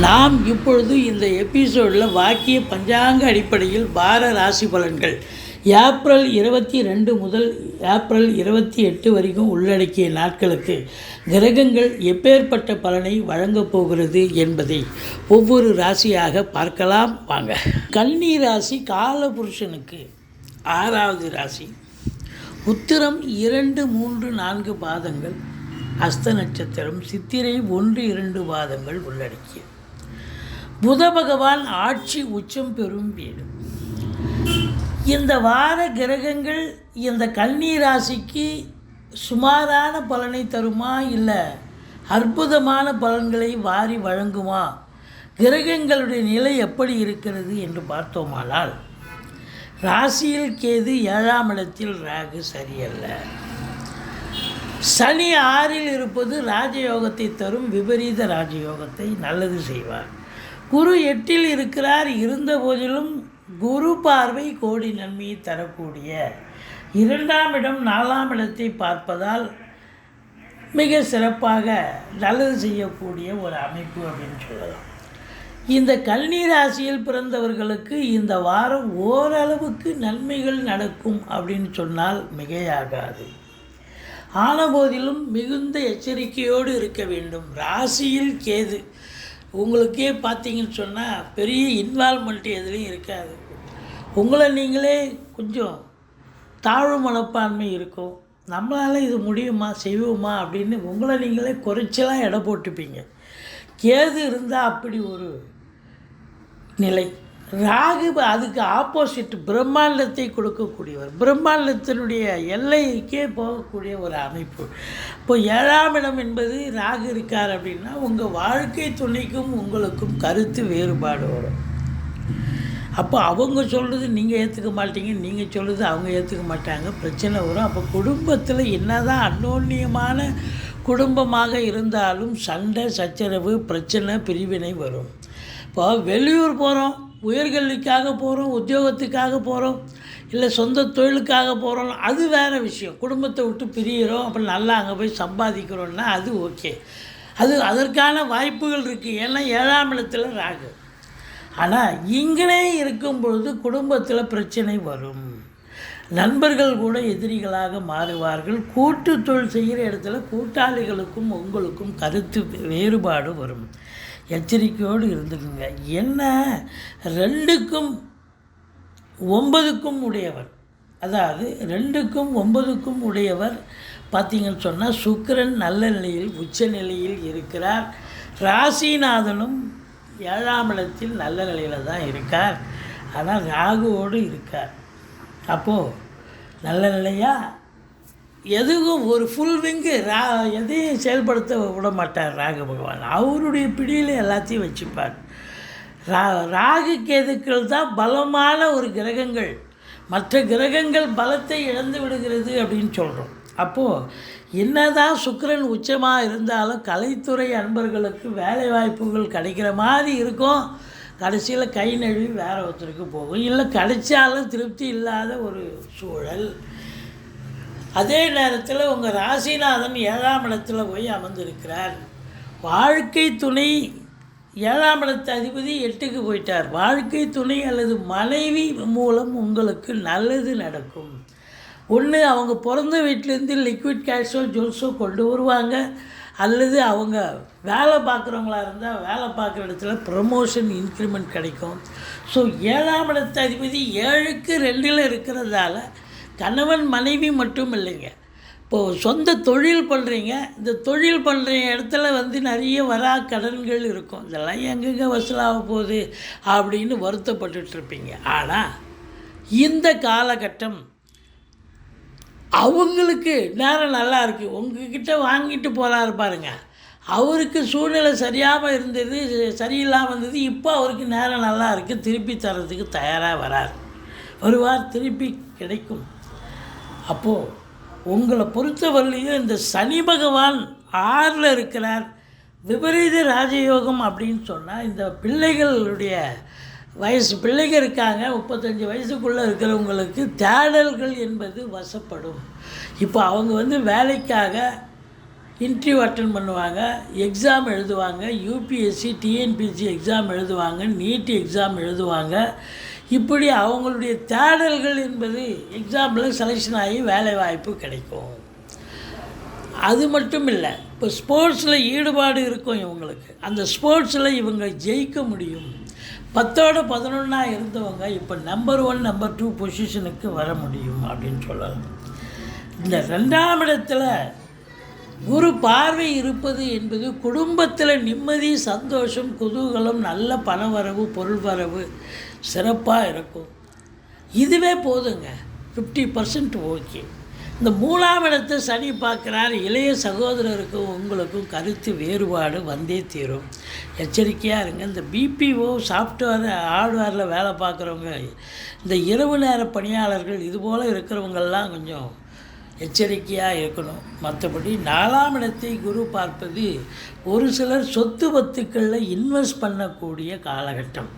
நாம் இப்பொழுது இந்த எபிசோடில் வாக்கிய பஞ்சாங்க அடிப்படையில் வார ராசி பலன்கள். ஏப்ரல் இருபத்தி ரெண்டு முதல் ஏப்ரல் இருபத்தி எட்டு வரைக்கும் உள்ளடக்கிய நாட்களுக்கு கிரகங்கள் எப்பேற்பட்ட பலனை வழங்கப் போகிறது என்பதை ஒவ்வொரு ராசியாக பார்க்கலாம் வாங்க. கன்னி ராசி காலபுருஷனுக்கு ஆறாவது ராசி. உத்திரம் இரண்டு மூன்று நான்கு பாதங்கள் அஸ்த நட்சத்திரம் சித்திரை ஒன்று இரண்டு பாதங்கள் உள்ளடக்கிய புத பகவான் ஆட்சி உச்சம் பெறும் வீடு. இந்த வார கிரகங்கள் இந்த கன்னி ராசிக்கு சுமாரான பலனை தருமா இல்லை அற்புதமான பலன்களை வாரி வழங்குமா? கிரகங்களுடைய நிலை எப்படி இருக்கிறது என்று பார்த்தோமானால் ராசியில் கேது ஏழாம் இடத்தில் ராகு சரியல்ல. சனி ஆறில் இருப்பது ராஜயோகத்தை தரும் விபரீத ராஜயோகத்தை நல்லது செய்வார். குரு எட்டில் இருக்கிறார். இருந்த போதிலும் குரு பார்வை கோடி நன்மையை தரக்கூடிய. இரண்டாம் இடம் நாலாம் இடத்தை பார்ப்பதால் மிக சிறப்பாக நல்லது செய்யக்கூடிய ஒரு அமைப்பு அப்படின்னு சொல்லலாம். இந்த கன்னி ராசியில் பிறந்தவர்களுக்கு இந்த வாரம் ஓரளவுக்கு நன்மைகள் நடக்கும் அப்படின்னு சொன்னால் மிகையாகாது. ஆனபோதிலும் மிகுந்த எச்சரிக்கையோடு இருக்க வேண்டும். ராசியில் கேது உங்களுக்கே பார்த்தீங்கன்னு சொன்னால் பெரிய இன்வால்மெண்ட் எதுலேயும் இருக்காது. உங்களை நீங்களே கொஞ்சம் தாழ்வு மனப்பான்மை இருக்கும். நம்மளால் இது முடியுமா செய்வோமா அப்படின்னு உங்களை நீங்களே குறைச்சலாம் எடை போட்டுப்பீங்க. கேது இருந்தால் அப்படி ஒரு நிலை. ராகு அதுக்கு ஆப்போசிட் பிரம்மாண்டத்தை கொடுக்கக்கூடியவர். பிரம்மாண்டத்தினுடைய எல்லைக்கே போகக்கூடிய ஒரு அமைப்பு. இப்போ ஏழாம் இடம் என்பது ராகு இருக்கார் அப்படின்னா உங்கள் வாழ்க்கை துணைக்கும் உங்களுக்கும் கருத்து வேறுபாடு வரும். அப்போ அவங்க சொல்கிறது நீங்கள் ஏற்றுக்க மாட்டீங்க நீங்கள் சொல்கிறது அவங்க ஏற்றுக்க மாட்டாங்க பிரச்சனை வரும். அப்போ குடும்பத்தில் என்னதான் அன்னோன்யமான குடும்பமாக இருந்தாலும் சண்டை சச்சரவு பிரச்சனை பிரிவினை வரும். இப்போ வெளியூர் போகிறோம் உயர்கல்விக்காக போகிறோம் உத்தியோகத்துக்காக போகிறோம் இல்லை சொந்த தொழிலுக்காக போகிறோம் அது வேறு விஷயம். குடும்பத்தை விட்டு பிரியிறோம் அப்புறம் நல்லா அங்கே போய் சம்பாதிக்கிறோன்னா அது ஓகே. அது அதற்கான வாய்ப்புகள் இருக்குது ஏன்னா ஏழாம் இடத்துல ராகு. ஆனால் இங்கே இருக்கும் பொழுது குடும்பத்தில் பிரச்சனை வரும். நண்பர்கள் கூட எதிரிகளாக மாறுவார்கள். கூட்டு தொழில் செய்கிற இடத்துல கூட்டாளிகளுக்கும் உங்களுக்கும் கருத்து வேறுபாடு வரும். எச்சரிக்கையோடு இருந்துக்குங்க. என்ன? ரெண்டுக்கும் ஒன்பதுக்கும் உடையவர். அதாவது ரெண்டுக்கும் ஒன்பதுக்கும் உடையவர் பார்த்தீங்கன்னு சொன்னால் சுக்கிரன் நல்ல நிலையில் உச்ச நிலையில் இருக்கிறார். ராசிநாதனும் ஏழாம் இடத்தில் நல்ல நிலையில் தான் இருக்கார். ஆனால் ராகுவோடு இருக்கார். அப்போது நல்ல நிலையா? எதுவும் ஒரு ஃபுல் விங்கு ரா எதையும் செயல்படுத்த விட மாட்டார் ராகு பகவான். அவருடைய பிடியில் எல்லாத்தையும் வச்சுப்பார். ரா ராகு கேதுக்கள் தான் பலமான ஒரு கிரகங்கள். மற்ற கிரகங்கள் பலத்தை இழந்து விடுகிறது அப்படின்னு சொல்கிறோம் அப்போது என்னதான் சுக்கரன் உச்சமாக இருந்தாலும் கலைத்துறை அன்பர்களுக்கு வேலை வாய்ப்புகள் கிடைக்கிற மாதிரி இருக்கும். கடைசியில் கை நழுவி வேற ஒருத்தருக்கு போகும். இல்லை கிடைச்சாலும் திருப்தி இல்லாத ஒரு சூழல். அதே நேரத்தில் உங்கள் ராசிநாதன் ஏழாம் இடத்துல போய் அமர்ந்திருக்கிறார். வாழ்க்கை துணை ஏழாம் இடத்து அதிபதி எட்டுக்கு போயிட்டார். வாழ்க்கை துணை அல்லது மனைவி மூலம் உங்களுக்கு நல்லது நடக்கும். ஒன்று அவங்க பிறந்த வீட்டிலேருந்து லிக்விட் கேஷோ ஜூல்ஸோ கொண்டு வருவாங்க. அல்லது அவங்க வேலை பார்க்குறவங்களா இருந்தால் வேலை பார்க்குற இடத்துல ப்ரமோஷன் இன்க்ரிமெண்ட் கிடைக்கும். ஸோ ஏழாம் இடத்து அதிபதி ஏழுக்கு ரெண்டில் இருக்கிறதால கணவன் மனைவி மட்டும் இல்லைங்க. இப்போது சொந்த தொழில் பண்ணுறீங்க இந்த தொழில் பண்ணுற இடத்துல வந்து நிறைய வரா கடன்கள் இருக்கும். இதெல்லாம் எங்கெங்கே வசூலாக போகுது அப்படின்னு வருத்தப்பட்டுட்ருப்பீங்க ஆனால் இந்த காலகட்டம் அவங்களுக்கு நேரம் நல்லா இருக்குது உங்ககிட்ட வாங்கிட்டு போகிறாரு பாருங்க. அவருக்கு சூழ்நிலை சரியாமல் இருந்தது சரியில்லாமல் இருந்தது இப்போ அவருக்கு நேரம் நல்லா இருக்குது திருப்பி தரதுக்கு தயாராக வரார். வருவார் திருப்பி கிடைக்கும். அப்போது உங்களை பொறுத்தவரையிலையும் இந்த சனி பகவான் ஆறில் இருக்கிறார். விபரீத ராஜயோகம் அப்படின்னு சொன்னால் இந்த பிள்ளைகளுடைய வயசு பிள்ளைங்க இருக்காங்க முப்பத்தஞ்சு வயசுக்குள்ளே இருக்கிறவங்களுக்கு தேடல்கள் என்பது வசப்படும். இப்போ அவங்க வந்து வேலைக்காக இன்டர்வியூ அட்டன் பண்ணுவாங்க எக்ஸாம் எழுதுவாங்க யூபிஎஸ்சி டிஎன்பிஎஸ்சி எக்ஸாம் எழுதுவாங்க நீட் எக்ஸாம் எழுதுவாங்க. இப்படி அவங்களுடைய தேடல்கள் என்பது எக்ஸாமில் செலெக்ஷன் ஆகி வேலை வாய்ப்பு கிடைக்கும். அது மட்டும் இல்லை இப்போ ஸ்போர்ட்ஸில் ஈடுபாடு இருக்கும் இவங்களுக்கு. அந்த ஸ்போர்ட்ஸில் இவங்க ஜெயிக்க முடியும். பத்தோட பதினொன்றா இருந்தவங்க இப்போ நம்பர் ஒன் நம்பர் டூ பொசிஷனுக்கு வர முடியும் அப்படின்னு சொல்லலாம். இந்த ரெண்டாம் இடத்துல குரு பார்வை இருப்பது என்பது குடும்பத்தில் நிம்மதி சந்தோஷம் குதூகலம் நல்ல பணவரவு பொருள் வரவு சிறப்பாக இருக்கும். இதுவே போதுங்க. ஃபிஃப்டி பர்சன்ட் ஓகே இந்த மூணாம் இடத்தை சனி பார்க்குறார் இளைய சகோதரருக்கும் உங்களுக்கும் கருத்து வேறுபாடு வந்தே தீரும். எச்சரிக்கையாக இருங்க. இந்த பிபிஓ சாஃப்ட்வேர் ஹார்ட்வேரில் வேலை பார்க்குறவங்க இந்த இரவு நேர பணியாளர்கள் இதுபோல் இருக்கிறவங்கெல்லாம் கொஞ்சம் எச்சரிக்கையாக இருக்கணும். மற்றபடி நாலாம் இடத்தை குரு பார்ப்பது ஒரு சிலர் சொத்து பத்துக்களில் இன்வெஸ்ட் பண்ணக்கூடிய காலகட்டம்.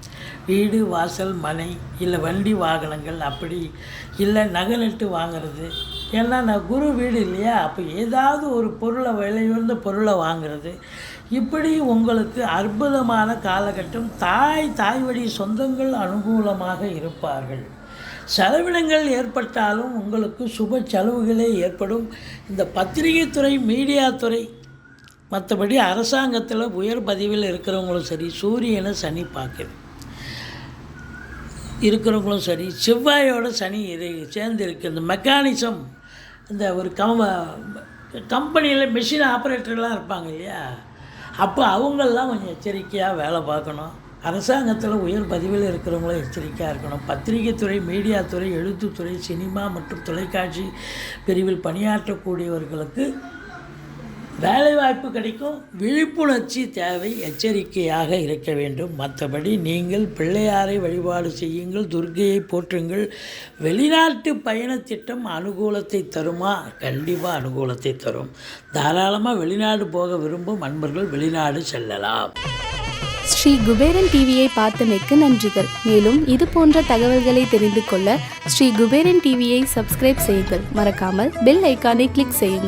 வீடு வாசல் மனை இல்லை வண்டி வாகனங்கள் அப்படி இல்லை நகை நட்டு வாங்குறது ஏன்னா நான் குரு வீடு இல்லையா? அப்போ ஏதாவது ஒரு பொருளை விலை பொருளை வாங்குறது. இப்படி உங்களுக்கு அற்புதமான காலகட்டம். தாய் தாய் வழி சொந்தங்கள் அனுகூலமாக இருப்பார்கள். செலவினங்கள் ஏற்பட்டாலும் உங்களுக்கு சுப செலவுகளே ஏற்படும். இந்த பத்திரிகை துறை மீடியா துறை மற்றபடி அரசாங்கத்தில் உயர் பதிவில் இருக்கிறவங்களும் சரி சூரியனை சனி பார்க்குது. இருக்கிறவங்களும் சரி செவ்வாயோட சனி இரு சேர்ந்து இருக்குது இந்த மெக்கானிசம் இந்த ஒரு கம் கம்பெனியில் மிஷின் ஆப்ரேட்டர்லாம் இருப்பாங்க இல்லையா? அப்போ அவங்களெலாம் கொஞ்சம் எச்சரிக்கையாக வேலை பார்க்கணும். அரசாங்கத்தில் உயர் பதவியில் இருக்கிறவங்களும் எச்சரிக்கையாக இருக்கணும். பத்திரிகை துறை மீடியா துறை எழுத்துத்துறை சினிமா மற்றும் தொலைக்காட்சி பிரிவில் பணியாற்றக்கூடியவர்களுக்கு வேலைவாய்ப்பு கிடைக்கும் விழிப்புணர்ச்சி தேவை எச்சரிக்கையாக இருக்க வேண்டும். மற்றபடி நீங்கள் பிள்ளையாரை வழிபாடு செய்யுங்கள் துர்கையை போற்றுங்கள். வெளிநாட்டு பயணத்திட்டம் அனுகூலத்தை தருமா? கண்டிப்பாக அனுகூலத்தை தரும். தாராளமாக வெளிநாடு போக விரும்பும் அன்பர்கள் வெளிநாடு செல்லலாம். ஸ்ரீ குபேரன் டிவியை பார்த்தமைக்கு நன்றிகள். மேலும் இது போன்ற தகவல்களை தெரிந்து கொள்ள ஸ்ரீ குபேரன் டிவியை சப்ஸ்கிரைப் செய்யுங்கள். மறக்காமல் பெல் ஐக்கானை கிளிக் செய்யுங்கள்.